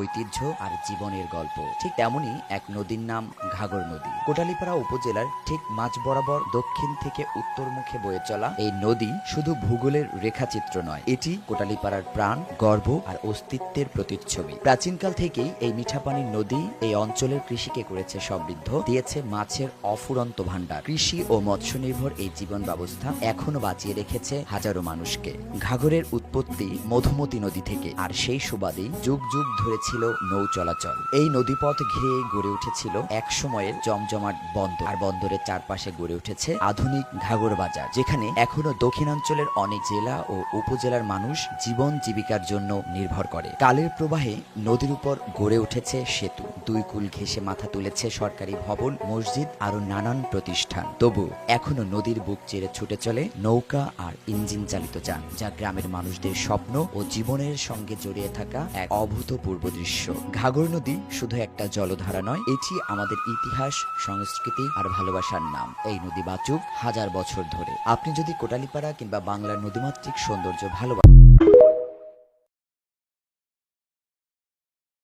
ঐতিহ্য আর জীবনের গল্প। ঠিক তেমনই এক নদীর নাম ঘাগর নদী। কোটালীপাড়া উপজেলার ঠিক মাঝ বরাবর দক্ষিণ থেকে উত্তর মুখে বয়ে চলা এই নদী শুধু ভূগোলের রেখাচিত্র নয়, এটি কোটালীপাড়ার প্রাণ, গর্ব আর অস্তিত্বের প্রতিচ্ছবি। প্রাচীনকাল থেকেই এই মিঠাপানির নদী এই অঞ্চলের কৃষিকে করেছে সমৃদ্ধ, দিয়েছে মাছের অফুরন্ত ভাণ্ডার। কৃষি ও মৎস্য নির্ভর এই জীবন ব্যবস্থা এখনও বাঁচিয়ে রেখেছে হাজারো মানুষকে। ঘাগরের উৎপত্তি মধুমতি নদী থেকে, আর সেই সুবাদেই যুগ যুগ ধরে ছিল নৌ চলাচল। এই নদীপথ ঘিরে গড়ে উঠেছিল এক সময়ের জমজমাট বন্দর। আর বন্দরের চারপাশে গড়ে উঠেছে আধুনিক ঘাগর বাজার, যেখানে এখনও দক্ষিণাঞ্চলের অনেক জেলা ও উপজেলার মানুষ জীবন জীবিকার জন্য নির্ভর করে। কালের প্রবাহে নদীর উপর গড়ে উঠেছে সেতু। দুই কুল ঘেঁষে মাথা তুলেছে সরকারি ভবন, মসজিদ আরও নানান প্রতিষ্ঠান। তবু এখনও নদীর বুক চেড়ে ছুটে চলে নৌকা আর ইঞ্জিন চালিত যান, যা গ্রামের মানুষদের স্বপ্ন ও জীবনের সঙ্গে জড়িয়ে থাকা এক অভূতপূর্ব দৃশ্য। ঘাঘর নদী শুধু একটা জলধারা নয়, এটি আমাদের ইতিহাস, সংস্কৃতি আর ভালোবাসার নাম। এই নদী বাঁচুক হাজার বছর ধরে। আপনি যদি কোটালিপাড়া কিংবা বাংলার নদীমাতৃক সৌন্দর্য ভালোবাসেন